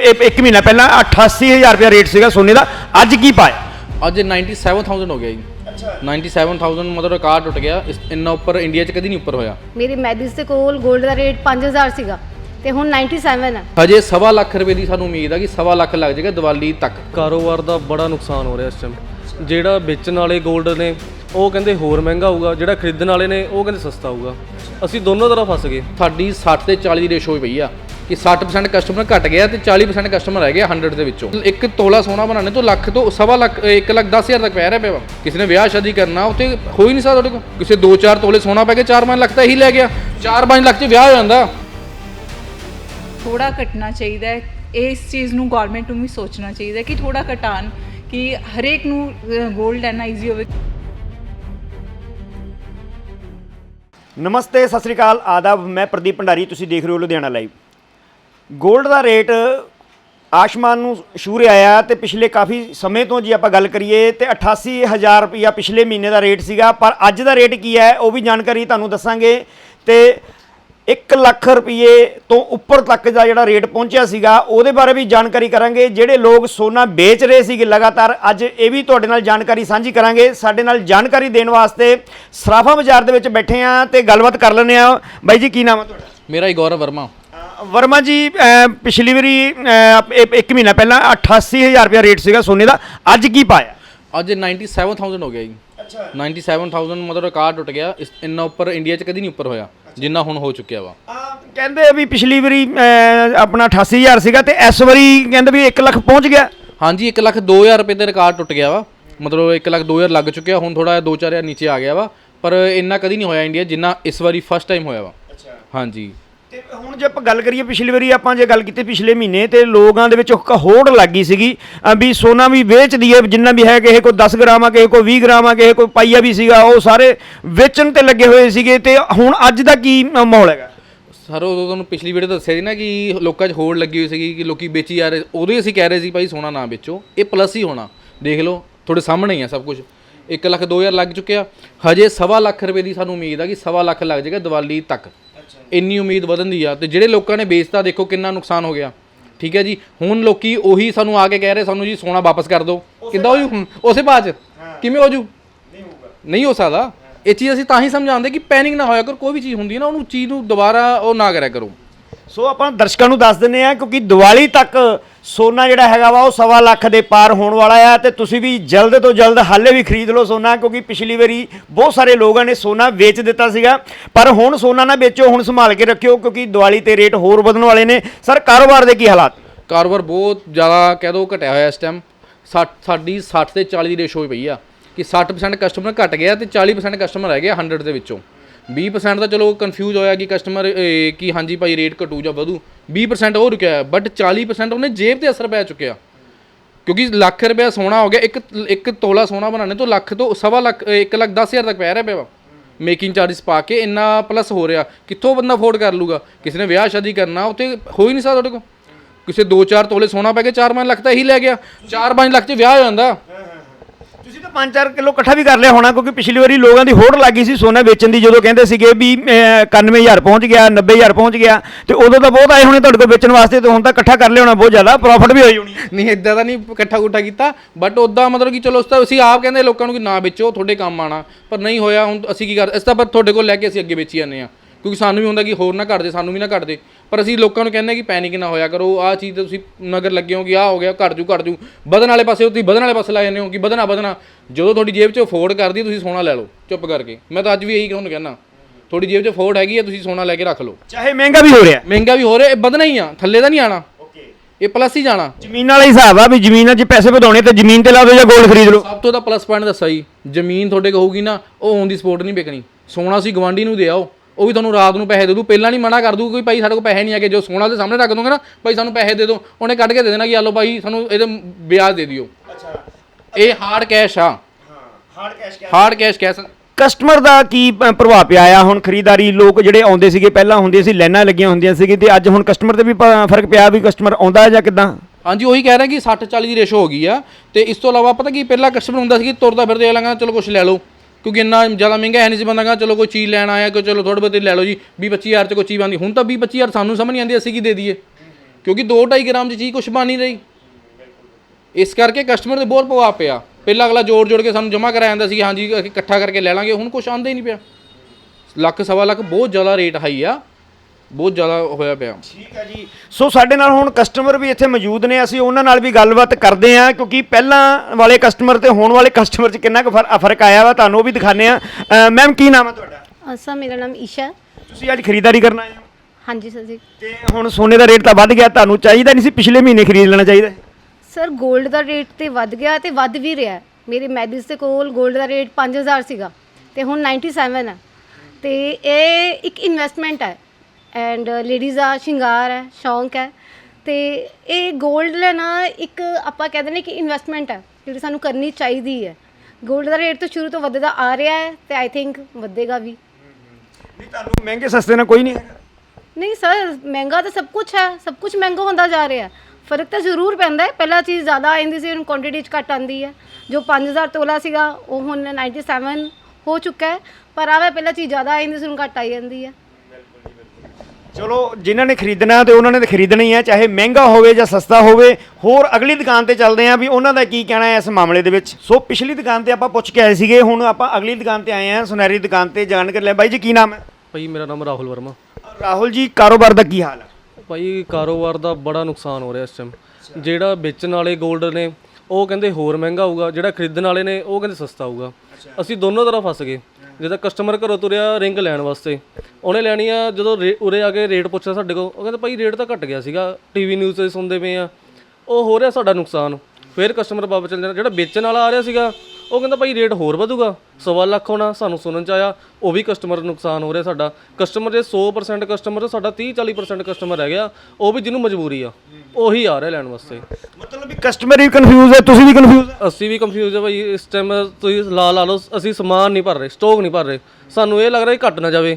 ਇਹ ਇੱਕ ਮਹੀਨਾ ਪਹਿਲਾਂ 88000 ਰੁਪਏ ਰੇਟ ਸੀਗਾ ਸੋਨੇ ਦਾ। ਅੱਜ ਕੀ ਪਾਇਆ? ਅੱਜ 97000 ਹੋ ਗਿਆ ਜੀ। ਅੱਛਾ। 97000 ਮਤਲਬ ਰਿਕਾਰਡ ਟੁੱਟ ਗਿਆ। ਇਸ- ਇੰਨਾ ਉੱਪਰ ਇੰਡੀਆ 'ਚ ਕਦੀ ਨਹੀਂ ਉੱਪਰ ਹੋਇਆ। ਮੇਰੀ ਮੈਰਿਜ ਦੇ ਕੋਲ 골ਡ ਦਾ ਰੇਟ 5000 ਸੀਗਾ ਤੇ ਹੁਣ 97 ਹੈ ਹਜੇ ਸਵਾ ਲੱਖ ਰੁਪਏ ਦੀ ਸਾਨੂੰ ਉਮੀਦ ਆ ਕਿ ਸਵਾ ਲੱਖ ਲੱਗ ਜਾਏਗਾ ਦੀਵਾਲੀ ਤੱਕ। ਕਾਰੋਬਾਰ ਦਾ ਬੜਾ ਨੁਕਸਾਨ ਹੋ ਰਿਹਾ ਇਸ ਟਾਈਮ ਜਿਹੜਾ ਵੇਚਣ ਵਾਲੇ 골ਡ ਨੇ ਉਹ ਕਹਿੰਦੇ ਹੋਰ ਮਹਿੰਗਾ ਹੋਊਗਾ ਜਿਹੜਾ ਖਰੀਦਣ ਵਾਲੇ ਨੇ ਉਹ ਕਹਿੰਦੇ ਸਸਤਾ ਹੋਊਗਾ। ਅਸੀਂ ਦੋਨੋਂ ਤਰ੍ਹਾਂ ਫਸ ਗਏ। ਸਾਡੀ 60 ਤੇ 40 ਦੀ ਰੇਸ਼ੋ ਪਈ ਆ। ਕਿ 60% ਕਸਟਮਰ ਘਟ ਗਿਆ ਤੇ 40% ਕਸਟਮਰ ਰਹਿ ਗਿਆ 100 ਦੇ ਵਿੱਚੋਂ। ਇੱਕ ਤੋਲਾ ਸੋਨਾ ਬਣਾਉਣੇ ਤੋਂ ਲੱਖ ਤੋਂ ਸਵਾ ਲੱਖ 1 ਲੱਖ 10000 ਤੱਕ ਪੈ ਰਿਹਾ ਪਿਆ। ਕਿਸੇ ਨੇ ਵਿਆਹ ਸ਼ਾਦੀ ਕਰਨਾ ਉੱਥੇ ਹੋ ਹੀ ਨਹੀਂ ਸਕਦਾ ਤੁਹਾਡੇ ਕੋਲ। ਕਿਸੇ 2-4 ਤੋਲੇ ਸੋਨਾ ਪੈ ਕੇ 4-5 ਲੱਖ ਤਾਂ ਇਹੀ ਲੈ ਗਿਆ। 4-5 ਲੱਖ 'ਚ ਵਿਆਹ ਹੋ ਜਾਂਦਾ। ਥੋੜਾ ਘਟਣਾ ਚਾਹੀਦਾ ਹੈ। ਇਸ ਚੀਜ਼ ਨੂੰ ਗਵਰਨਮੈਂਟ ਨੂੰ ਵੀ ਸੋਚਣਾ ਚਾਹੀਦਾ ਹੈ ਕਿ ਥੋੜਾ ਘਟਾਣ ਕਿ ਹਰੇਕ ਨੂੰ 골ਡ ਲੈਣਾ ਈਜ਼ੀ ਹੋਵੇ। ਨਮਸਤੇ ਸਤਿ ਸ੍ਰੀ ਅਕਾਲ। ਆਦਾਬ ਮੈਂ ਪ੍ਰਦੀਪ ਭੰਡਾਰੀ ਤੁਸੀਂ ਦੇਖ ਰਹੇ ਹੋ ਲੁਧਿਆਣਾ ਲਾਈਵ ਗੋਲਡ ਦਾ ਰੇਟ ਆਸਮਾਨ ਨੂੰ ਛੂਹ ਰਿਹਾ ਆ ਤੇ ਪਿਛਲੇ ਕਾਫੀ ਸਮੇਂ ਤੋਂ ਜੀ ਆਪਾਂ ਗੱਲ ਕਰੀਏ ਤੇ 88000 ਰੁਪਇਆ ਪਿਛਲੇ ਮਹੀਨੇ ਦਾ ਰੇਟ ਸੀਗਾ, ਪਰ ਅੱਜ ਦਾ ਰੇਟ ਕੀ ਹੈ, ਉਹ ਵੀ ਜਾਣਕਾਰੀ ਤੁਹਾਨੂੰ ਦੱਸਾਂਗੇ ਤੇ 1 ਲੱਖ ਰੁਪਏ ਤੋਂ ਉੱਪਰ ਤੱਕ ਦਾ ਜਿਹੜਾ ਰੇਟ ਪਹੁੰਚਿਆ ਸੀਗਾ, ਉਹਦੇ ਬਾਰੇ ਵੀ ਜਾਣਕਾਰੀ ਕਰਾਂਗੇ। ਜਿਹੜੇ ਲੋਕ ਸੋਨਾ ਵੇਚ ਰਹੇ ਸੀਗੇ ਲਗਾਤਾਰ, ਅੱਜ ਇਹ ਵੀ ਤੁਹਾਡੇ ਨਾਲ ਜਾਣਕਾਰੀ ਸਾਂਝੀ ਕਰਾਂਗੇ। ਸਾਡੇ ਨਾਲ ਜਾਣਕਾਰੀ ਦੇਣ ਵਾਸਤੇ ਸਰਾਫਾ ਬਾਜ਼ਾਰ ਦੇ ਵਿੱਚ ਬੈਠੇ ਆ ਤੇ ਗੱਲਬਾਤ ਕਰ ਲੈਂਦੇ ਆ ਬਾਈ ਜੀ, ਕੀ ਨਾਮ ਹੈ ਤੁਹਾਡਾ? ਮੇਰਾ ਹੀ ਗੌਰਵ ਵਰਮਾ। ਵਰਮਾ ਜੀ ਪਿਛਲੀ ਵਾਰੀ ਇਹ ਇੱਕ ਮਹੀਨਾ ਪਹਿਲਾਂ 88000 ਰੁਪਏ ਰੇਟ ਸੀਗਾ ਸੋਨੇ ਦਾ। ਅੱਜ ਕੀ ਪਾਇਆ? ਅੱਜ 97000 ਹੋ ਗਿਆ ਜੀ। ਅੱਛਾ। 97000 ਮਤਲਬ ਰਿਕਾਰਡ ਟੁੱਟ ਗਿਆ। ਇਸ- ਇੰਨਾ ਉੱਪਰ ਇੰਡੀਆ 'ਚ ਕਦੀ ਨਹੀਂ ਉੱਪਰ ਹੋਇਆ ਜਿੰਨਾ ਹੁਣ ਹੋ ਚੁੱਕਿਆ ਵਾ। ਕਹਿੰਦੇ ਵੀ ਪਿਛਲੀ ਵਾਰੀ ਅ, ਆਪਣਾ 88000 ਸੀਗਾ ਤੇ ਇਸ ਵਾਰੀ ਕਹਿੰਦੇ ਵੀ 1 ਲੱਖ ਪਹੁੰਚ ਗਿਆ। ਹਾਂਜੀ 1 ਲੱਖ 2000 ਰੁਪਏ ਦਾ ਰਿਕਾਰਡ ਟੁੱਟ ਗਿਆ ਵਾ। ਮਤਲਬ 1 ਲੱਖ 2000 ਲੱਗ ਚੁੱਕਿਆ ਹੁਣ ਥੋੜਾ 2-4000 ਨੀਚੇ ਆ ਗਿਆ ਵਾ। ਪਰ ਇੰਨਾ ਕਦੀ ਨਹੀਂ ਹੋਇਆ ਇੰਡੀਆ ਜਿੰਨਾ ਇਸ ਵਾਰੀ ਫਸਟ ਟਾਈਮ ਹੋਇਆ ਵਾ। ਅੱਛਾ। ਹਾਂਜੀ। ਤੇ ਹੁਣ ਜੇ ਆਪਾਂ ਗੱਲ ਕਰੀਏ ਪਿਛਲੀ ਵਾਰੀ ਆਪਾਂ ਜੇ ਗੱਲ ਕੀਤੀ ਪਿਛਲੇ ਮਹੀਨੇ ਤੇ ਲੋਕਾਂ ਦੇ ਵਿੱਚ ਇੱਕ ਹੋੜ ਗਈ ਸੀਗੀ ਅ, ਵੀ ਸੋਨਾ ਵੀ ਵੇਚ ਦਈਏ ਜਿੰਨਾ ਵੀ ਹੈ ਕਿਸੇ ਕੋ 10 ਗ੍ਰਾਮ ਆ ਕਿਸੇ ਕੋ 20 ਗ੍ਰਾਮ ਆ ਕਿਸੇ ਕੋ ਪਾਈਆ ਵੀ ਸੀਗਾ ਉਹ ਸਾਰੇ ਵੇਚਣ ਤੇ ਲੱਗੇ ਹੋਏ ਸੀਗੇ ਤੇ ਹੁਣ ਅੱਜ ਦਾ ਕੀ ਅ, ਮਾਹੌਲ ਹੈਗਾ? ਸਰ ਉਦੋਂ ਤੁਹਾਨੂੰ ਪਿਛਲੀ ਵੀਡੀਓ ਦੱਸਿਆ ਸੀ ਨਾ ਕਿ ਲੋਕਾਂ 'ਚ ਹੋੜ ਲੱਗੀ ਹੋਈ ਸੀਗੀ ਕਿ ਲੋਕੀ ਵੇਚੀ ਜਾ ਰਹੇ ਉਦੋਂ ਹੀ ਅਸੀਂ ਕਹਿ ਰਹੇ ਸੀ ਭਾਈ ਸੋਨਾ ਨਾ ਵੇਚੋ ਇਹ ਪਲੱਸ ਹੀ ਹੋਣਾ। ਦੇਖ ਲਓ ਤੁਹਾਡੇ ਸਾਹਮਣੇ ਹੀ ਆ ਸਭ ਕੁਝ 1 ਲੱਖ 2000 ਲੱਗ ਚੁੱਕਿਆ। ਹਜੇ ਸਵਾ ਲੱਖ ਰੁਪਏ ਦੀ ਸਾਨੂੰ ਉਮੀਦ ਆ ਕਿ ਸਵਾ ਲੱਖ ਲੱਗ ਜਾਏਗਾ ਦੀਵਾਲੀ ਤੱਕ। ਇੰਨੀ ਉਮੀਦ ਵਧਣ ਦੀ ਆ ਤੇ ਜਿਹੜੇ ਲੋਕਾਂ ਨੇ ਵੇਚਤਾ ਦੇਖੋ ਕਿੰਨਾ ਨੁਕਸਾਨ ਹੋ ਗਿਆ। ਠੀਕ ਹੈ ਜੀ? ਹੁਣ ਲੋਕੀ ਉਹੀ ਸਾਨੂੰ ਆ ਕੇ ਕਹਿ ਰਹੇ ਸਾਨੂੰ ਜੀ ਸੋਨਾ ਵਾਪਸ ਕਰ ਦਿਓ। ਕਿੱਦਾਂ ਹੋ ਜੂ ਹੁਣ ਉਸੇ ਬਾਅਦ 'ਚ। ਕਿਵੇਂ ਹੋ ਜੂ ਨਹੀਂ ਹੋ ਸਕਦਾ। ਇਹ ਚੀਜ਼ ਅਸੀਂ ਤਾਂ ਹੀ ਸਮਝਾਉਂਦੇ ਕਿ ਪੈਨਿਕ ਨਾ ਹੋਇਆ ਕਰ ਕੋਈ ਵੀ ਚੀਜ਼ ਹੁੰਦੀ ਹੈ ਨਾ ਉਹਨੂੰ ਚੀਜ਼ ਨੂੰ ਦੁਬਾਰਾ ਉਹ ਨਾ ਕਰਿਆ ਕਰੋ। ਸੋ ਆਪਾਂ ਦਰਸ਼ਕਾਂ ਨੂੰ ਦੱਸ ਦਿੰਨੇ ਆ ਕਿਉਂਕਿ ਦੀਵਾਲੀ ਤੱਕ ਸੋਨਾ ਜਿਹੜਾ ਹੈਗਾ ਵਾ ਉਹ ਸਵਾ ਲੱਖ ਦੇ ਪਾਰ ਹੋਣ ਵਾਲਾ ਆ ਤੇ ਤੁਸੀਂ ਵੀ ਜਲਦ ਤੋਂ ਜਲਦ ਹਾਲੇ ਵੀ ਖਰੀਦ ਲਓ ਸੋਨਾ, ਕਿਉਂਕਿ ਪਿਛਲੀ ਵਾਰੀ ਬਹੁਤ ਸਾਰੇ ਲੋਕਾਂ ਨੇ ਸੋਨਾ ਵੇਚ ਦਿੱਤਾ ਸੀਗਾ। ਪਰ ਹੁਣ ਸੋਨਾ ਨਾ ਵੇਚੋ, ਹੁਣ ਸੰਭਾਲ ਕੇ ਰੱਖਿਓ, ਕਿਉਂਕਿ ਦੀਵਾਲੀ ਤੇ ਰੇਟ ਹੋਰ ਵਧਣ ਵਾਲੇ ਨੇ। ਸਰ, ਕਾਰੋਬਾਰ ਦੇ ਕੀ ਹਾਲਾਤ? ਕਾਰੋਬਾਰ ਬਹੁਤ ਜ਼ਿਆਦਾ ਕਹਿ ਦੋ ਘਟਿਆ ਹੋਇਆ ਇਸ ਟਾਈਮ ਸਾਡੀ 60 ਤੇ 40 ਦੀ ਰੇਸ਼ੋ ਹੋਈ ਪਈ ਆ ਕਿ 60% ਕਸਟਮਰ ਘਟ ਗਿਆ ਤੇ 40% ਕਸਟਮਰ ਰਹਿ ਗਿਆ 100 ਦੇ ਵਿੱਚੋਂ। 20% ਤਾਂ ਚਲੋ ਕਨਫਿਊਜ਼ ਹੋਇਆ ਕਿ ਕਸਟਮਰ ਕਿ ਹਾਂਜੀ ਭਾਈ ਰੇਟ ਘਟੂ ਜਾਂ ਵਧੂ। 20% ਉਹ ਰੁਕਿਆ ਬਟ 40% ਉਹਨੇ ਜੇਬ ਤੇ ਅਸਰ ਪੈ ਚੁੱਕਿਆ। ਕਿਉਂਕਿ ਲੱਖ ਰੁਪਇਆ ਸੋਨਾ ਹੋ ਗਿਆ, ਇੱਕ ਇੱਕ ਤੋਲਾ ਸੋਨਾ ਬਣਾਉਣੇ ਤੋਂ ਲੱਖ ਤੋਂ ਸਵਾ ਲੱਖ 1 ਲੱਖ 10000 ਤੱਕ ਪੈ ਰਿਹਾ ਪਿਆ ਵਾ। ਮੇਕਿੰਗ ਚਾਰजेस ਪਾ ਕੇ ਇੰਨਾ ਪਲੱਸ ਹੋ ਰਿਹਾ। ਕਿੱਥੋਂ ਬੰਦਾ ਅਫੋਰਡ ਕਰ ਲੂਗਾ? ਕਿਸੇ ਨੇ ਵਿਆਹ ਸ਼ਾਦੀ ਕਰਨਾ, ਉੱਥੇ ਹੋ ਹੀ ਨਹੀਂ ਸਕਦਾ ਤੁਹਾਡੇ ਕੋਲ। ਕਿਸੇ 2-4 ਤੋਲੇ ਸੋਨਾ ਪੈ ਕੇ 4-5 ਲੱਖ ਤਾਂ ਇਹੀ ਲੈ ਗਿਆ। 4-5 ਲੱਖ 'ਚ ਵਿਆਹ ਹੋ ਜਾਂਦਾ। 5-4 ਕਿਲੋ ਇਕੱਠਾ ਵੀ ਕਰ ਲਿਆ ਹੋਣਾ ਕਿਉਂਕਿ ਪਿਛਲੀ ਵਾਰੀ ਲੋਕਾਂ ਦੀ ਹੋੜ ਲੱਗੀ ਸੀ ਸੋਨਾ ਵੇਚਣ ਦੀ ਜਦੋਂ ਕਹਿੰਦੇ ਸੀਗੇ ਵੀ ਅਹ, 91000 ਪਹੁੰਚ ਗਿਆ 90000 ਪਹੁੰਚ ਗਿਆ ਤੇ ਉਦੋਂ ਤਾਂ ਬਹੁਤ ਆਏ ਹੋਣੇ ਤੁਹਾਡੇ ਕੋਲ ਵੇਚਣ ਵਾਸਤੇ ਤੇ ਹੁਣ ਤਾਂ ਇਕੱਠਾ ਕਰ ਲਿਆ ਹੋਣਾ ਬਹੁਤ ਜ਼ਿਆਦਾ ਪ੍ਰੋਫਿਟ ਵੀ ਹੋਈ ਹੋਣੀ ਨਹੀਂ ਇਦਾਂ ਦਾ ਨਹੀਂ ਇਕੱਠਾ ਕੁੱਠਾ ਕੀਤਾ ਬਟ ਉਦਾਂ ਮਤਲਬ ਕਿ ਚਲੋ ਉਸ ਤਾਂ ਅਸੀਂ ਆਪ ਕਹਿੰਦੇ ਲੋਕਾਂ ਨੂੰ ਕਿ ਨਾ ਵੇਚੋ ਤੁਹਾਡੇ ਕੰਮ ਆਣਾ ਪਰ ਨਹੀਂ ਹੋਇਆ ਹੁਣ ਅਸੀਂ ਕੀ ਕਰ ਇਸ ਤਾਂ ਪਰ ਤੁਹਾਡੇ ਕੋਲ ਲੈ ਕੇ ਅਸੀਂ ਅੱਗੇ ਵੇਚੀ ਜਾਂਦੇ ਆ ਕਿਉਂਕਿ ਸਾਨੂੰ ਵੀ ਹੁੰਦਾ ਕਿ ਹੋਰ ਨਾ ਘਟ ਦੇ ਸਾਨੂੰ ਵੀ ਨਾ ਘਟ ਦੇ ਪਰ ਅਸੀਂ ਲੋਕਾਂ ਨੂੰ ਕਹਿੰਦੇ ਕਿ ਪੈਨਿਕ ਨਾ ਹੋਇਆ ਕਰੋ ਆਹ ਚੀਜ਼ ਤੇ ਤੁਸੀਂ ਨਗਰ ਲੱਗੇ ਹੋ ਕਿ ਆਹ ਹੋ ਗਿਆ ਘਟ ਜੂ ਘਟ ਜੂ। ਵਧਣ ਵਾਲੇ ਪਾਸੇ ਤੁਸੀਂ ਵਧਣ ਵਾਲੇ ਪਾਸੇ ਲਾ ਜਾਂਦੇ ਹੋ ਕਿ ਵਧਣਾ ਵਧਣਾ। ਜਦੋਂ ਤੁਹਾਡੀ ਜੇਬ 'ਚ ਅਫੋਰਡ ਕਰਦੀ ਤੁਸੀਂ ਸੋਨਾ ਲੈ ਲਓ ਚੁੱਪ ਕਰਕੇ। ਮੈਂ ਤਾਂ ਅੱਜ ਵੀ ਇਹੀ ਤੁਹਾਨੂੰ ਕਹਿੰਦਾ। ਤੁਹਾਡੀ ਜੇਬ 'ਚ ਅਫੋਰਡ ਹੈਗੀ ਹੈ ਤੁਸੀਂ ਸੋਨਾ ਲੈ ਕੇ ਰੱਖ ਲਓ। ਚਾਹੇ ਮਹਿੰਗਾ ਵੀ ਹੋ ਰਿਹਾ। ਮਹਿੰਗਾ ਵੀ ਹੋ ਰਿਹਾ ਇਹ ਵਧਣਾ ਹੀ ਆ ਥੱਲੇ ਤਾਂ ਨਹੀਂ ਆਣਾ ਇਹ ਪਲੱਸ ਹੀ ਜਾਣਾ। ਜ਼ਮੀਨ ਵਾਲਾ ਹਿਸਾਬ ਆ ਵੀ ਜ਼ਮੀਨਾਂ 'ਚ ਪੈਸੇ ਵਧਾਉਣੇ ਤੇ ਜ਼ਮੀਨ ਤੇ ਲਾ ਦਿਓ ਜਾਂ ਗੋਲਡ ਖਰੀਦ ਲਓ। ਸਭ ਤੋਂ ਦਾ ਪਲੱਸ ਪੁਆਇੰਟ ਦੱਸਾਂ ਜੀ ਜ਼ਮੀਨ ਤੁਹਾਡੇ ਕੋਲ ਹੋਊਗੀ ਨਾ ਉਹ ਔਨ ਦੀ ਸਪੋਰਟ ਨਹੀਂ ਵਿਕਣੀ। ਸੋਨਾ ਸੀ ਗਵਾਂਢੀ ਨੂੰ ਦੇ ਆਓ। ਉਹ ਵੀ ਤੁਹਾਨੂੰ ਰਾਤ ਨੂੰ ਪੈਸੇ ਦੇ ਦੂ ਪਹਿਲਾਂ ਨਹੀਂ ਮਨਾ ਕਰ ਦੂ ਕੋਈ ਭਾਈ ਸਾਡੇ ਕੋਲ ਪੈਸੇ ਨਹੀਂ ਆਗੇ ਜੋ ਸੋਨਾ ਦੇ ਸਾਹਮਣੇ ਰੱਖ ਦੋਗੇ ਨਾ ਭਾਈ ਸਾਨੂੰ ਪੈਸੇ ਦੇ ਦਿਓ ਉਹਨੇ ਕੱਢ ਕੇ ਦੇ ਦੇਣਾ ਕਿ ਆ ਲਓ ਭਾਈ ਸਾਨੂੰ ਇਹਦੇ ਵਿਆਜ ਦੇ ਦਿਓ। ਅੱਛਾ। ਇਹ ਹਾਰਡ ਕੈਸ਼ ਆ। Hard cash hard cash cash customer ਦਾ ਕੀ ਪ੍ਰਭਾਵ ਪਿਆ ਆ? ਹੁਣ ਖਰੀਦਦਾਰੀ ਲੋਕ ਜਿਹੜੇ ਆਉਂਦੇ ਸੀਗੇ ਪਹਿਲਾਂ ਹੁੰਦੇ ਸੀ ਲਾਈਨਾਂ ਲੱਗੀਆਂ ਹੁੰਦੀਆਂ ਸੀਗੀ ਤੇ ਅੱਜ ਹੁਣ ਕਸਟਮਰ ਤੇ ਵੀ ਫ਼ਰਕ ਪਿਆ ਵੀ ਕਸਟਮਰ ਆਉਂਦਾ ਹੈ ਜਾਂ ਕਿਦਾਂ? ਹਾਂਜੀ ਉਹੀ ਕਹਿ ਰਿਹਾ ਕਿ 60 40 ਦੀ ਰੇਸ਼ੋ ਹੋ ਗਈ ਆ। ਤੇ ਇਸ ਤੋਂ ਇਲਾਵਾ ਪਤਾ ਕੀ ਪਹਿਲਾਂ ਕਸਟਮਰ ਹੁੰਦਾ ਸੀ ਕਿ ਤੁਰਦਾ ਫਿਰਦੇ ਲਾਂਗਾ ਚਲੋ ਕੁਝ ਲੈ ਲਓ। ਕਿਉਂਕਿ ਇੰਨਾ ਜ਼ਿਆਦਾ ਮਹਿੰਗਾ ਹੈ ਨਹੀਂ ਸੀ ਬੰਦਾ, ਕਹਿੰਦਾ ਚਲੋ ਕੋਈ ਚੀਜ਼ ਲੈਣ ਆਇਆ ਕਿ ਚਲੋ ਥੋੜੇ ਬਹੁਤੇ ਲੈ ਲਓ ਜੀ 20 25000 ਚ ਕੋਈ ਚੀਜ਼ ਆਉਂਦੀ ਹੁਣ ਤਾਂ 20 25000 ਸਾਨੂੰ ਸਮਝ ਨਹੀਂ ਆਉਂਦੀ, ਅਸੀਂ ਕੀ ਦੇ ਦਈਏ? ਕਿਉਂਕਿ 2.5 ਗ੍ਰਾਮ ਦੀ ਚੀਜ਼ ਕੁਛ ਬਣ ਨਹੀਂ ਰਹੀ। ਇਸ ਕਰਕੇ ਕਸਟਮਰ ਦੇ ਬਹੁਤ ਪ੍ਰਭਾਵ ਪਿਆ। ਪਹਿਲਾਂ ਅਗਲਾ ਜੋੜ ਜੋੜ ਕੇ ਸਾਨੂੰ ਜਮ੍ਹਾਂ ਕਰਾਇਆ ਜਾਂਦਾ ਸੀ ਹਾਂਜੀ ਇਕੱਠਾ ਕਰਕੇ ਲੈ ਲਾਂਗੇ, ਹੁਣ ਕੁਛ ਆਉਂਦਾ ਹੀ ਨਹੀਂ ਪਿਆ। ਲੱਖ, ਸਵਾ ਲੱਖ ਬਹੁਤ ਜ਼ਿਆਦਾ ਰੇਟ ਹਾਈ ਆ। ਬਹੁਤ ਜ਼ਿਆਦਾ ਹੋਇਆ ਪਿਆ। ਠੀਕ ਹੈ ਜੀ। ਸੋ ਸਾਡੇ ਨਾਲ ਹੁਣ ਕਸਟਮਰ ਵੀ ਇੱਥੇ ਮੌਜੂਦ ਨੇ। ਅਸੀਂ ਉਹਨਾਂ ਨਾਲ ਵੀ ਗੱਲਬਾਤ ਕਰਦੇ ਹਾਂ ਕਿਉਂਕਿ ਪਹਿਲਾਂ ਵਾਲੇ ਕਸਟਮਰ ਤੇ ਹੁਣ ਵਾਲੇ ਕਸਟਮਰ 'ਚ ਕਿੰਨਾ ਕੁ ਫਰ- ਫ਼ਰਕ ਆਇਆ ਵਾ ਤੁਹਾਨੂੰ ਉਹ ਵੀ ਦਿਖਾਣੇ ਆ ਮੈਮ ਕੀ ਨਾਮ ਹੈ ਤੁਹਾਡਾ? ਸਰ ਮੇਰਾ ਨਾਮ ਈਸ਼ਾ। ਤੁਸੀਂ ਅੱਜ ਖਰੀਦਦਾਰੀ ਕਰਨ ਆਏ ਹੋ? ਹਾਂਜੀ ਸਰ ਜੀ। ਤੇ ਹੁਣ ਸੋਨੇ ਦਾ ਰੇਟ ਤਾਂ ਵੱਧ ਗਿਆ ਤੁਹਾਨੂੰ ਚਾਹੀਦਾ ਨਹੀਂ ਸੀ ਪਿਛਲੇ ਮਹੀਨੇ ਖਰੀਦ ਲੈਣਾ ਚਾਹੀਦਾ? ਸਰ 골ਡ ਦਾ ਰੇਟ ਤੇ ਵੱਧ ਗਿਆ ਤੇ ਵੱਧ ਵੀ ਰਿਹਾ। ਹੈ। ਮੇਰੇ ਮੈਰਿਜ ਦੇ ਕੋਲ 골ਡ ਦਾ ਰੇਟ 5000 ਸੀਗਾ ਤੇ ਹੁਣ 97 ਹੈ। ਤੇ ਇਹ ਇੱਕ ਇਨਵੈਸਟਮੈਂਟ ਹੈ। ਐਂਡ ਲੇਡੀਜ਼ ਦਾ ਸ਼ਿੰਗਾਰ ਹੈ ਸ਼ੌਂਕ ਹੈ। ਤੇ ਇਹ 골ਡ ਲੈਣਾ ਇੱਕ ਆਪਾਂ ਕਹਿੰਦੇ ਨੇ ਕਿ ਇਨਵੈਸਟਮੈਂਟ ਹੈ ਜਿਹੜੀ ਸਾਨੂੰ ਕਰਨੀ ਚਾਹੀਦੀ ਹੈ। 골ਡ ਦਾ ਰੇਟ ਤਾਂ ਸ਼ੁਰੂ ਤੋਂ ਵੱਧਦਾ ਆ ਰਿਹਾ ਹੈ ਤੇ ਆਈ ਥਿੰਕ ਵਧੇਗਾ ਵੀ। ਨਹੀਂ ਤੁਹਾਨੂੰ ਮਹਿੰਗੇ ਸਸਤੇ ਨਾਲ ਕੋਈ ਨਹੀਂ ਹੈਗਾ। ਨਹੀਂ ਸਰ ਮਹਿੰਗਾ ਤਾਂ ਸਭ ਕੁਝ ਹੈ ਸਭ ਕੁਝ ਮਹਿੰਗਾ ਹੁੰਦਾ ਜਾ ਰਿਹਾ ਹੈ। ਫ਼ਰਕ ਤਾਂ ਜ਼ਰੂਰ ਪੈਂਦਾ ਹੈ। ਪਹਿਲਾਂ ਚੀਜ਼ ਜ਼ਿਆਦਾ ਆਉਂਦੀ ਸੀ ਹੁਣ ਕੁਆਂਟੀਟੀ 'ਚ ਘੱਟ ਆਉਂਦੀ ਹੈ। ਜੋ 5000 ਤੋਲਾ ਸੀਗਾ ਉਹ ਹੁਣ 97 ਹੋ ਚੁੱਕਾ ਹੈ। ਪਰ ਆਵੇ ਪਹਿਲਾਂ ਚੀਜ਼ ਜ਼ਿਆਦਾ ਆਉਂਦੀ ਸੀ ਹੁਣ ਘੱਟ ਆਈ ਜਾਂਦੀ ਹੈ। ਚਲੋ ਜਿਨ੍ਹਾਂ ਨੇ ਖਰੀਦਣਾ ਤੇ ਉਹਨਾਂ ਨੇ ਤਾਂ ਖਰੀਦਣਾ ਹੀ ਹੈ ਚਾਹੇ ਮਹਿੰਗਾ ਹੋਵੇ ਜਾਂ ਸਸਤਾ ਹੋਵੇ। ਹੋਰ ਅਗਲੀ ਦੁਕਾਨ ਤੇ ਚੱਲਦੇ ਆਂ ਵੀ ਉਹਨਾਂ ਦਾ ਕੀ ਕਹਿਣਾ ਹੈ ਇਸ ਮਾਮਲੇ ਦੇ ਵਿੱਚ। ਸੋ ਪਿਛਲੀ ਦੁਕਾਨ ਤੇ ਆਪਾਂ ਪੁੱਛ ਕੇ ਆਏ ਸੀਗੇ ਹੁਣ ਆਪਾਂ ਅਗਲੀ ਦੁਕਾਨ ਤੇ ਆਏ ਆਂ ਸੁਨਹਿਰੀ ਦੁਕਾਨ ਤੇ ਜਾਣਕਾਰੀ ਲੈ। ਬਾਈ ਜੀ ਕੀ ਨਾਮ ਹੈ? ਭਾਈ ਮੇਰਾ ਨਾਮ ਰਾਹੁਲ ਵਰਮਾ। ਰਾਹੁਲ ਜੀ ਕਾਰੋਬਾਰ ਦਾ ਕੀ ਹਾਲ ਹੈ? ਭਾਈ ਕਾਰੋਬਾਰ ਦਾ ਬੜਾ ਨੁਕਸਾਨ ਹੋ ਰਿਹਾ ਇਸ ਟਾਈਮ ਜਿਹੜਾ ਵੇਚਣ ਵਾਲੇ 골ਡ ਨੇ ਉਹ ਕਹਿੰਦੇ ਹੋਰ ਮਹਿੰਗਾ ਹੋਊਗਾ ਜਿਹੜਾ ਖਰੀਦਣ ਵਾਲੇ ਨੇ ਉਹ ਕਹਿੰਦੇ ਸਸਤਾ ਹੋਊਗਾ। ਅਸੀਂ ਦੋਨੋਂ ਤਰ੍ਹਾਂ ਫਸ ਗਏ। ਜਿੱਦਾਂ ਕਸਟਮਰ ਘਰੋਂ ਤੁਰਿਆ ਰਿੰਗ ਲੈਣ ਵਾਸਤੇ। ਉਹਨੇ ਲੈਣੀ ਆ, ਜਦੋਂ ਰੇ- ਉਰੇ ਆ ਕੇ ਰੇਟ ਪੁੱਛਿਆ ਸਾਡੇ ਕੋਲ, ਉਹ ਕਹਿੰਦਾ ਭਾਈ ਰੇਟ ਤਾਂ ਘਟ ਗਿਆ ਸੀਗਾ ਟੀਵੀ ਨਿਊਜ਼ ਤੇ ਸੁਣਦੇ ਪਏ ਆ। ਉਹ ਹੋ ਰਿਹਾ ਸਾਡਾ ਨੁਕਸਾਨ। ਫਿਰ ਕਸਟਮਰ ਵਾਪਸ ਚੱਲ ਜਾਣਾ। ਜਿਹੜਾ ਵੇਚਣ ਵਾਲਾ ਆ ਰਿਹਾ ਸੀਗਾ ਉਹ ਕਹਿੰਦਾ ਭਾਈ ਰੇਟ ਹੋਰ ਵਧੂਗਾ ਸਵਾ ਲੱਖ ਹੋਣਾ ਸਾਨੂੰ ਸੁਣਨ ਚ ਆਇਆ ਉਹ ਵੀ ਕਸਟਮਰ ਨੁਕਸਾਨ ਹੋ ਰਿਹਾ ਸਾਡਾ। ਕਸਟਮਰ ਜੇ 100% ਕਸਟਮਰ ਤੇ ਸਾਡਾ 30 40% ਕਸਟਮਰ ਰਹਿ ਗਿਆ ਉਹ ਵੀ ਜਿਹਨੂੰ ਮਜਬੂਰੀ ਆ ਉਹੀ ਆ ਰਿਹਾ ਲੈਣ ਵਾਸਤੇ। ਮਤਲਬ ਵੀ ਕਸਟਮਰ ਵੀ ਕਨਫਿਊਜ਼ ਹੈ ਤੁਸੀਂ ਵੀ ਕਨਫਿਊਜ਼ ਅਸੀਂ ਵੀ ਕੰਫਿਊਜ਼ ਆ ਭਾਈ ਇਸ ਟਾਈਮ ਤੁਸੀਂ ਲਾ ਲਾ ਲਓ ਅਸੀਂ ਸਮਾਨ ਨਹੀਂ ਭਰ ਰਹੇ ਸਟਾਕ ਨਹੀਂ ਭਰ ਰਹੇ। ਸਾਨੂੰ ਇਹ ਲੱਗ ਰਿਹਾ ਘਟ ਨਾ ਜਾਵੇ।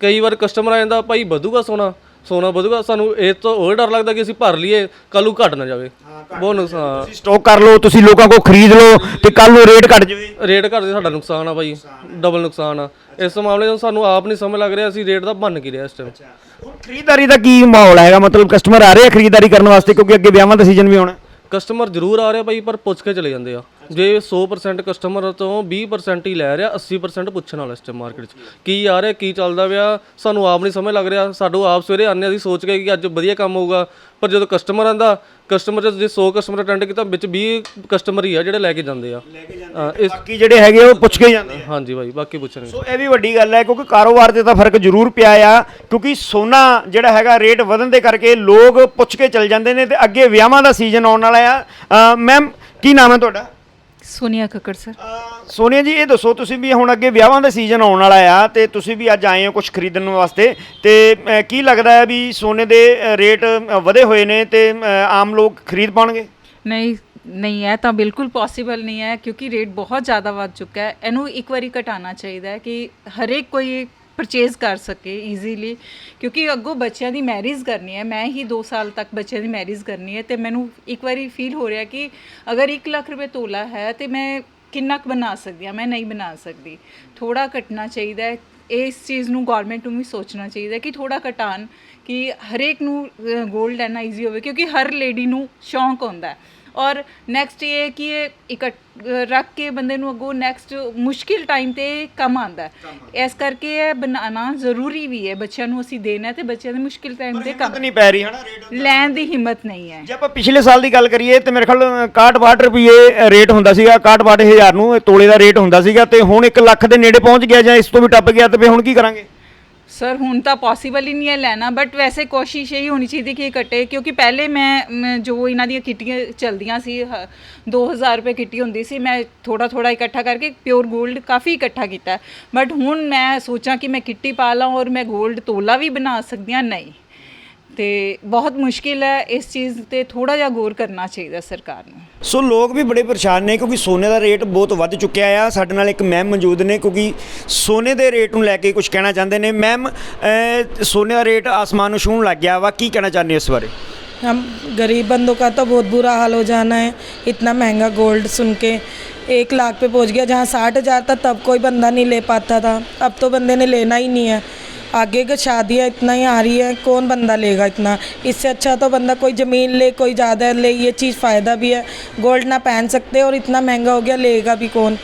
ਕਈ ਵਾਰ ਕਸਟਮਰ ਆ ਜਾਂਦਾ ਭਾਈ ਵਧੂਗਾ ਸੋਨਾ ਸੋਨਾ ਵਧੂਗਾ ਸਾਨੂੰ ਇਹ ਤੋਂ ਹੋਰ ਡਰ ਲੱਗਦਾ ਕਿ ਅਸੀਂ ਭਰ ਲਈਏ ਕੱਲ ਨੂੰ ਘਟ ਨਾ ਜਾਵੇ। ਬਹੁਤ ਨੁਕਸਾਨ। ਤੁਸੀਂ ਸਟਾਕ ਕਰ ਲਓ ਤੁਸੀਂ ਲੋਕਾਂ ਕੋਲ ਖਰੀਦ ਲਓ ਤੇ ਕੱਲ ਨੂੰ ਰੇਟ ਘਟ ਜਾਵੇ। ਰੇਟ ਘਟ ਦੇ ਸਾਡਾ ਨੁਕਸਾਨ ਆ ਭਾਈ ਡਬਲ ਨੁਕਸਾਨ ਆ। ਇਸ ਮਾਮਲੇ 'ਚ ਸਾਨੂੰ ਆਪ ਨਹੀਂ ਸਮਝ ਲੱਗ ਰਿਹਾ ਅਸੀਂ ਰੇਟ ਦਾ ਬਣ ਕੀ ਰਿਹਾ ਇਸ ਟਾਈਮ ਹੁਣ ਖਰੀਦਦਾਰੀ ਦਾ ਕੀ ਮਾਹੌਲ ਹੈਗਾ? ਮਤਲਬ ਕਸਟਮਰ ਆ ਰਹੇ ਆ ਖਰੀਦਦਾਰੀ ਕਰਨ ਵਾਸਤੇ ਕਿਉਂਕਿ ਅੱਗੇ ਵਿਆਹਾਂ ਦਾ ਸੀਜ਼ਨ ਵੀ ਆਉਣਾ ਕਸਟਮਰ ਜ਼ਰੂਰ ਆ ਰਿਹਾ ਭਾਈ ਪਰ ਪੁੱਛ ਕੇ ਚਲੇ ਜਾਂਦੇ ਆ। ਜੇ 100% ਕਸਟਮਰ ਤੋਂ 20% ਹੀ ਲੈ ਰਿਹਾ 80% ਪੁੱਛਣ ਵਾਲਾ ਇਸ ਟਾਈਮ ਮਾਰਕੀਟ 'ਚ। ਕੀ ਆ ਰਿਹਾ ਕੀ ਚੱਲਦਾ ਪਿਆ? ਸਾਨੂੰ ਆਪ ਨਹੀਂ ਸਮਝ ਲੱਗ ਰਿਹਾ। ਸਾਡੂ ਆਪ ਸਵੇਰੇ ਆਨੇ ਅਸੀਂ ਸੋਚ ਕੇ ਕਿ ਅੱਜ ਵਧੀਆ ਕੰਮ ਹੋਊਗਾ। ਪਰ ਜਦੋਂ ਕਸਟਮਰ ਆਂਦਾ ਕਸਟਮਰ ਜੇ 100 ਕਸਟਮਰ ਅਟੈਂਡ ਕੀਤਾ ਵਿੱਚ 20 ਕਸਟਮਰ ਹੀ ਆ ਜਿਹੜੇ ਲੈ ਕੇ ਜਾਂਦੇ ਆ। ਹਾਂ, ਇਸ ਬਾਕੀ ਜਿਹੜੇ ਹੈਗੇ ਉਹ ਪੁੱਛ ਕੇ ਜਾਂਦੇ ਆ। ਹਾਂਜੀ ਭਾਈ ਬਾਕੀ ਪੁੱਛਣਗੇ। ਸੋ ਇਹ ਵੀ ਵੱਡੀ ਗੱਲ ਹੈ ਕਿਉਂਕਿ ਕਾਰੋਬਾਰ ਤੇ ਤਾਂ ਫ਼ਰਕ ਜ਼ਰੂਰ ਪਿਆ ਆ ਕਿਉਂਕਿ ਸੋਨਾ ਜਿਹੜਾ ਹੈਗਾ ਰੇਟ ਵਧਣ ਦੇ ਕਰਕੇ ਲੋਕ ਪੁੱਛ ਕੇ ਚੱਲ ਜਾਂਦੇ ਨੇ ਤੇ ਅੱਗੇ ਵਿਆਹਾਂ ਦਾ ਸੀਜ਼ਨ ਆਉਣ ਵਾਲਾ ਆ। ਮੈਮ ਕੀ ਨਾਮ ਹੈ ਤੁਹਾਡਾ? ਸੋਨੀਆ ਕੱਕੜ ਸਰ। ਸੋਨੀਆ ਜੀ ਇਹ ਦੱਸੋ ਤੁਸੀਂ ਵੀ ਹੁਣ ਅੱਗੇ ਵਿਆਹਾਂ ਦਾ ਸੀਜ਼ਨ ਆਉਣ ਵਾਲਾ ਆ ਤੇ ਤੁਸੀਂ ਵੀ ਅੱਜ ਆਏ ਹੋ ਕੁਝ ਖਰੀਦਣ ਵਾਸਤੇ ਤੇ ਕੀ ਲੱਗਦਾ ਹੈ ਵੀ ਸੋਨੇ ਦੇ ਰੇਟ ਵਧੇ ਹੋਏ ਨੇ ਤੇ ਆਮ ਲੋਕ ਖਰੀਦ ਪਾਉਣਗੇ? ਨਹੀਂ ਨਹੀਂ ਹੈ ਤਾਂ ਬਿਲਕੁਲ ਪੋਸੀਬਲ ਨਹੀਂ ਹੈ ਕਿਉਂਕਿ ਰੇਟ ਬਹੁਤ ਜ਼ਿਆਦਾ ਵੱਧ ਚੁੱਕਾ ਹੈ। ਇਹਨੂੰ ਇੱਕ ਵਾਰੀ ਘਟਾਉਣਾ ਚਾਹੀਦਾ ਹੈ ਕਿ ਹਰੇਕ ਕੋਈ ਪਰਚੇਜ਼ ਕਰ ਸਕੇ ਈਜ਼ੀਲੀ ਕਿਉਂਕਿ ਅੱਗੋਂ ਬੱਚਿਆਂ ਦੀ ਮੈਰਿਜ ਕਰਨੀ ਹੈ, ਮੈਂ ਹੀ 2 ਸਾਲ ਤੱਕ ਬੱਚਿਆਂ ਦੀ ਮੈਰਿਜ ਕਰਨੀ ਹੈ ਤੇ ਮੈਨੂੰ ਇੱਕ ਵਾਰੀ ਫੀਲ ਹੋ ਰਿਹਾ ਕਿ ਅਗਰ 1 ਲੱਖ ਰੁਪਏ ਤੋਲਾ ਹੈ ਤੇ ਮੈਂ ਕਿੰਨਾ ਕੁ ਬਣਾ ਸਕਦੀ ਹਾਂ, ਮੈਂ ਨਹੀਂ ਬਣਾ ਸਕਦੀ। ਥੋੜਾ ਘਟਣਾ ਚਾਹੀਦਾ ਹੈ, ਇਸ ਚੀਜ਼ ਨੂੰ ਗਵਰਨਮੈਂਟ ਨੂੰ ਵੀ ਸੋਚਣਾ ਚਾਹੀਦਾ ਕਿ ਥੋੜਾ ਘਟਾਉਣ ਕਿ ਹਰੇਕ ਨੂੰ 골ਡ ਲੈਣਾ ਈਜ਼ੀ ਹੋਵੇ, ਕਿਉਂਕਿ ਹਰ ਲੇਡੀ ਨੂੰ ਸ਼ੌਂਕ ਹੁੰਦਾ ਹੈ। ਔਰ ਨੈਕਸਟ ਇਹ ਕਿ ਇਹ ਇਕੱਠ ਰੱਖ ਕੇ ਬੰਦੇ ਨੂੰ ਅੱਗੋਂ ਨੈਕਸਟ ਮੁਸ਼ਕਿਲ ਟਾਈਮ ਤੇ ਕੰਮ ਆਉਂਦਾ ਹੈ। ਇਸ ਕਰਕੇ ਇਹ ਬਣਾਉਣਾ ਜ਼ਰੂਰੀ ਵੀ ਹੈ। ਬੱਚਿਆਂ ਨੂੰ ਅਸੀਂ ਦੇਣਾ ਹੈ ਤੇ ਬੱਚਿਆਂ ਦੇ ਮੁਸ਼ਕਿਲ ਟਾਈਮ ਤੇ ਹਿੰਮਤ ਕੰਮ ਨਹੀਂ ਪੈ ਰਹੀ ਹਨਾ? ਰੇਟ ਲੈਣ ਦੀ ਹਿੰਮਤ ਨਹੀਂ ਹੈ। ਜੇ ਆਪਾਂ ਪਿਛਲੇ ਸਾਲ ਦੀ ਗੱਲ ਕਰੀਏ ਤੇ ਮੇਰੇ ਖਿਆਲ 61 ਰੁਪਏ ਰੇਟ ਹੁੰਦਾ ਸੀਗਾ 61 ਹਜ਼ਾਰ ਨੂੰ ਇਹ ਤੋਲੇ ਦਾ ਰੇਟ ਹੁੰਦਾ ਸੀਗਾ ਤੇ ਹੁਣ 1 ਲੱਖ ਦੇ ਨੇੜੇ ਪਹੁੰਚ ਗਿਆ ਜਾਂ ਇਸ ਤੋਂ ਵੀ ਟੱਪ ਗਿਆ ਤੇ ਫੇ ਹੁਣ ਕੀ ਕਰਾਂਗੇ? ਸਰ ਹੁਣ ਤਾਂ ਪੋਸੀਬਲ ਹੀ ਨਹੀਂ ਹੈ ਲੈਣਾ ਬਟ ਵੈਸੇ ਕੋਸ਼ਿਸ਼ ਇਹੀ ਹੋਣੀ ਚਾਹੀਦੀ ਕਿ ਇਹ ਘਟੇ ਕਿਉਂਕਿ ਪਹਿਲੇ ਮੈਂ ਮ, ਜੋ ਇਹਨਾਂ ਦੀਆਂ ਕਿੱਟੀਆਂ ਚਲਦੀਆਂ ਸੀ ਹ- 2000 ਰੁਪਏ ਕਿੱਟੀ ਹੁੰਦੀ ਸੀ ਮੈਂ ਥੋੜਾ ਥੋੜਾ ਇਕੱਠਾ ਕਰਕੇ ਪਿਓਰ 골ਡ ਕਾਫੀ ਇਕੱਠਾ ਕੀਤਾ। ਬਟ ਹੁਣ ਮੈਂ ਸੋਚਾਂ ਕਿ ਮੈਂ ਕਿੱਟੀ ਪਾ ਲਾਂ ਔਰ ਮੈਂ 골ਡ ਤੋਲਾ ਵੀ ਬਣਾ ਸਕਦੀ ਹਾਂ ਨਹੀਂ। ਤੇ ਬਹੁਤ ਮੁਸ਼ਕਿਲ ਹੈ ਇਸ ਚੀਜ਼ ਤੇ ਥੋੜਾ ਜਿਹਾ ਗੌਰ ਕਰਨਾ ਚਾਹੀਦਾ ਸਰਕਾਰ ਨੂੰ ਸੋ ਲੋਕ ਵੀ ਬੜੇ ਪਰੇਸ਼ਾਨ ਨੇ ਕਿਉਂਕਿ ਸੋਨੇ ਦਾ ਰੇਟ ਬਹੁਤ ਵੱਧ ਚੁੱਕਿਆ ਆ ਸਾਡੇ ਨਾਲ ਇੱਕ ਮੈਮ ਮੌਜੂਦ ਨੇ ਕਿਉਂਕਿ ਸੋਨੇ ਦੇ ਰੇਟ ਨੂੰ ਲੈ ਕੇ ਕੁਝ ਕਹਿਣਾ ਚਾਹੁੰਦੇ ਨੇ ਮੈਮ ਅਹ, ਸੋਨੇ ਦਾ ਰੇਟ ਆਸਮਾਨ ਨੂੰ ਛੂਹਣ ਲੱਗ ਗਿਆ ਵਾ ਕੀ ਕਹਿਣਾ ਚਾਹੁੰਦੇ ਹੋ ਇਸ ਬਾਰੇ हम गरीब बंदों का तो बहुत बुरा हाल हो जाना है इतना महंगा गोल्ड सुन के एक लाख पे पहुंच गया जहाँ साठ हज़ार था तब कोई बंदा नहीं ले पाता था अब तो बंदे ने लेना ही नहीं है आगे की शादियाँ इतना ही आ रही है कौन बंदा लेगा इतना इससे अच्छा तो बंदा कोई ज़मीन ले कोई ज़्यादा ले ये चीज़ फ़ायदा भी है गोल्ड ना पहन सकते और इतना महंगा हो गया लेगा भी कौन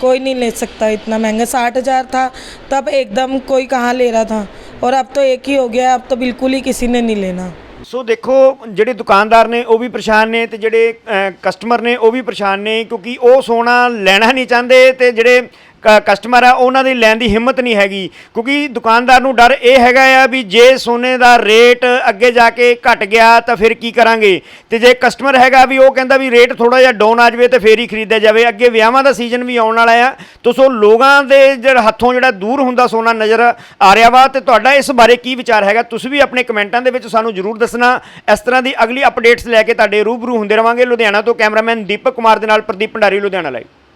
कोई नहीं ले सकता इतना महंगा साठ हज़ार था तब एकदम कोई कहाँ ले रहा था और अब तो एक ही हो गया अब तो बिल्कुल ही किसी ने नहीं लेना ਸੋ ਦੇਖੋ ਜਿਹੜੇ ਦੁਕਾਨਦਾਰ ਨੇ ਉਹ ਵੀ ਪਰੇਸ਼ਾਨ ਨੇ ਤੇ ਜਿਹੜੇ ਕਸਟਮਰ ਨੇ ਉਹ ਵੀ ਪਰੇਸ਼ਾਨ ਨੇ ਕਿਉਂਕਿ ਉਹ ਸੋਨਾ ਲੈਣਾ ਨਹੀਂ ਚਾਹੁੰਦੇ ਤੇ ਜਿਹੜੇ ਕਸਟਮਰ ਆ, ਉਹਨਾਂ ਦੀ ਲੈਣ ਦੀ ਹਿੰਮਤ ਨਹੀਂ ਹੈਗੀ। ਕਿਉਂਕਿ ਦੁਕਾਨਦਾਰ ਨੂੰ ਡਰ ਇਹ ਹੈਗਾ ਆ ਵੀ ਜੇ ਸੋਨੇ ਦਾ ਰੇਟ ਅੱਗੇ ਜਾ ਕੇ ਘਟ ਗਿਆ ਤਾਂ ਫਿਰ ਕੀ ਕਰਾਂਗੇ? ਤੇ ਜੇ ਕਸਟਮਰ ਹੈਗਾ ਵੀ ਉਹ ਕਹਿੰਦਾ ਵੀ ਰੇਟ ਥੋੜਾ ਜਿਹਾ ਡਾਊਨ ਆ ਜਾਵੇ ਤੇ ਫੇਰ ਹੀ ਖਰੀਦਿਆ ਜਾਵੇ। ਅੱਗੇ ਵਿਆਹਾਂ ਦਾ ਸੀਜ਼ਨ ਵੀ ਆਉਣ ਵਾਲਾ ਆ। ਤੋ ਸੋ ਲੋਕਾਂ ਦੇ ਜਿਹੜਾ ਹੱਥੋਂ ਜਿਹੜਾ ਦੂਰ ਹੁੰਦਾ ਸੋਨਾ ਨਜ਼ਰ ਆ ਰਿਹਾ ਵਾ। ਤੇ ਤੁਹਾਡਾ ਇਸ ਬਾਰੇ ਕੀ ਵਿਚਾਰ ਹੈਗਾ? ਤੁਸੀਂ ਵੀ ਆਪਣੇ ਕਮੈਂਟਾਂ ਦੇ ਵਿੱਚ ਸਾਨੂੰ ਜਰੂਰ ਦੱਸਣਾ। ਇਸ ਤਰ੍ਹਾਂ ਦੀ ਅਗਲੀ ਅਪਡੇਟਸ ਲੈ ਕੇ ਤੁਹਾਡੇ ਰੂਬਰੂ ਹੁੰਦੇ ਰਵਾਂਗੇ। ਲੁਧਿਆਣਾ ਤੋਂ ਕੈਮਰਾਮੈਨ ਦੀਪਕ ਕੁਮਾਰ ਦੇ ਨਾਲ ਪ੍ਰਦੀਪ ਭੰਡਾਰੀ, ਲੁਧਿਆਣਾ ਲਾਈਵ